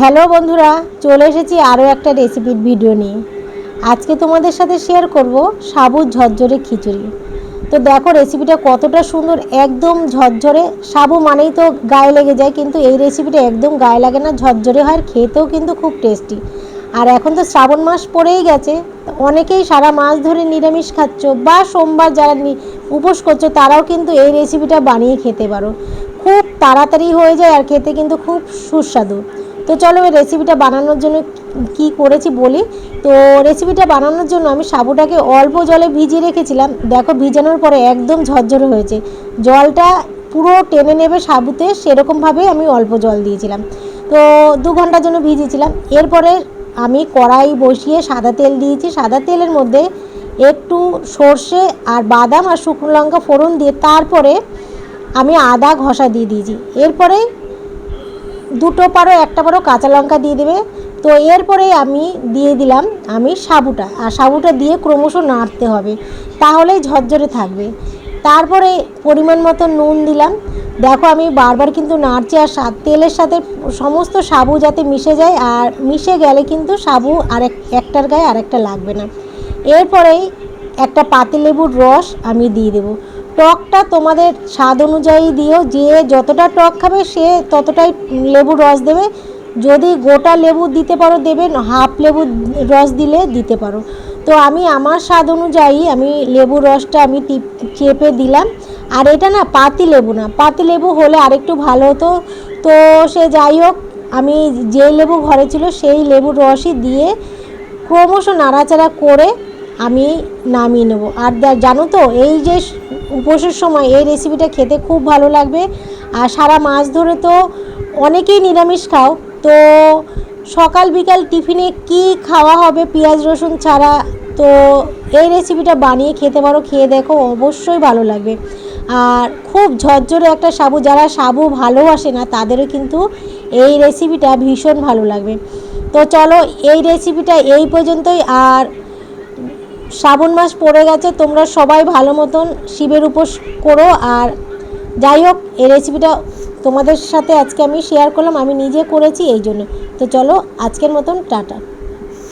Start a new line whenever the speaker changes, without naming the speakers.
Hello বন্ধুরা, চলে এসেছি আরও একটা রেসিপির ভিডিও নিয়ে। আজকে তোমাদের সাথে শেয়ার করব সাবুত ঝরঝরে খিচুড়ি। তো দেখো রেসিপিটা কতটা সুন্দর, একদম ঝরঝরে। সাবু মানেই তো গায়ে লেগে যায়, কিন্তু এই রেসিপিটা একদম গায়ে লাগে না, ঝরঝরে হয় আর খেতেও কিন্তু খুব টেস্টি আর এখন তো শ্রাবণ মাস পড়েই গেছে অনেকেই সারা মাস ধরে নিরামিষ খাচ্ছ বা সোমবার যারা উপোস করছ, তারাও কিন্তু এই রেসিপিটা বানিয়ে খেতে পারো। খুব তাড়াতাড়ি হয়ে যায় আর খেতে কিন্তু খুব সুস্বাদু। তো চলো এই রেসিপিটা বানানোর জন্য কি করেছি বলি? তো রেসিপিটা বানানোর জন্য আমি সাবুটাকে অল্প জলে ভিজিয়ে রেখেছিলাম। দেখো ভিজানোর পরে একদম ঝরঝরে হয়েছে। জলটা পুরো টেনে নেবে সাবুতে সেরকমভাবে আমি অল্প জল দিয়েছিলাম। তো দু ঘণ্টার জন্য ভিজিয়েছিলাম। এরপরে আমি কড়াই বসিয়ে সাদা তেল দিয়েছি। সাদা তেলের মধ্যে একটু সর্ষে আর বাদাম আর শুকনো লঙ্কা ফোড়ন দিয়ে তারপরে আমি আদা ঘষা দিয়ে দিয়েছি। এরপরে দুটো পারো, একটা পারো, কাঁচা লঙ্কা দিয়ে দেবে। তো এরপরে আমি দিয়ে দিলাম, আমি সাবুটা। আর সাবুটা দিয়ে ক্রমশ নাড়তে হবে, তাহলেই ঝরঝরে থাকবে। তারপরে পরিমাণ মতো নুন দিলাম। দেখো আমি বারবার কিন্তু নাড়ছি, আর তেলের সাথে সমস্ত সাবু যাতে মিশে যায়, আর মিশে গেলে কিন্তু সাবু আরেক একটার গায়ে আরেকটা লাগবে না। এরপরেই একটা পাতিলেবুর রস আমি দিয়ে দেবো। টকটা তোমাদের স্বাদ অনুযায়ী দিও যে যতটা টক খাবে সে ততটাই লেবুর রস দেবে। যদি গোটা লেবু দিতে পারো দেবে, হাফ লেবু রস দিলে দিতে পারো। তো আমি আমার স্বাদ অনুযায়ী আমি লেবুর রসটা আমি টিপ- চেপে দিলাম। আর এটা না পাতি লেবু না, পাতি লেবু হলে আরেকটু ভালো হতো। তো সে যাই হোক, আমি যে লেবু ঘরে ছিল সেই লেবুর রসই দিয়ে ক্রমশ নাড়াচাড়া করে আমি নামিয়ে নেব। আর জানো তো, এই যে উপোসের সময় এই রেসিপিটা খেতে খুব ভালো লাগবে। আর সারা মাস ধরে তো অনেকেই নিরামিষ খাও। তো সকাল বিকাল টিফিনে কি খাওয়া হবে পেঁয়াজ, রসুন ছাড়া? তো এই রেসিপিটা বানিয়ে খেতে পারো, খেয়ে দেখো, অবশ্যই ভালো লাগবে। আর খুব ঝরঝরে একটা সাবু, যারা সাবু ভালোবাসে না, তাদেরও কিন্তু এই রেসিপিটা ভীষণ ভালো লাগবে। তো চলো, এই রেসিপিটা এই পর্যন্তই। আর শ্রাবণ মাস পড়ে গেছে, তোমরা সবাই ভালো মতন শিবের উপোস করো। আর যাই হোক, এই রেসিপিটা তোমাদের সাথে আজকে আমি শেয়ার করলাম, আমি নিজে করেছি এই জন্য। তো চলো, আজকের মতন, টাটা।